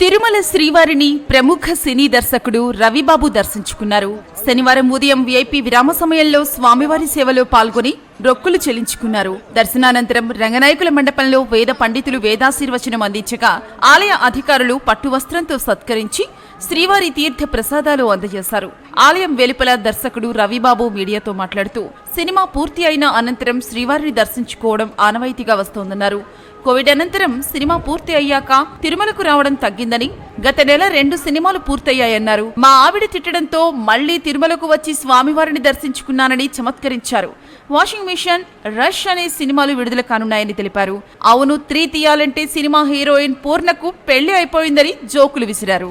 తిరుమల శ్రీవారిని ప్రముఖ సినీ దర్శకుడు రవిబాబు దర్శించుకున్నారు. శనివారం ఉదయం విఐపి విరామ సమయంలో స్వామివారి సేవలో పాల్గొని రొక్కులు చెల్లించుకున్నారు. దర్శనానంతరం రంగనాయకుల మండపంలో వేద పండితులు వేదాశీర్వచనం అందించగా ఆలయ అధికారులు పట్టు వస్త్రంతో సత్కరించి శ్రీవారి తీర్థ ప్రసాదాలు అందజేశారు. ఆలయం వెలుపల దర్శకుడు రవిబాబు మీడియాతో మాట్లాడుతూ సినిమా పూర్తి అయిన అనంతరం శ్రీవారిని దర్శించుకోవడం ఆనవాయితీగా వస్తోందన్నారు. కోవిడ్ అనంతరం సినిమా పూర్తి అయ్యాక తిరుమలకు రావడం తగ్గిందని గత నెల రెండు సినిమాలు పూర్తయ్యాయన్నారు. మా ఆవిడ తిట్టడంతో మళ్ళీ తిరుమలకు వచ్చి స్వామివారిని దర్శించుకున్నానని చమత్కరించారు. వాషింగ్ మిషన్ రష్ అనే సినిమాలు విడుదల కానున్నాయని తెలిపారు. అవును త్రీ తీయాలంటే సినిమా హీరోయిన్ పూర్ణకు పెళ్ళి అయిపోయిందని జోకులు విసిరారు.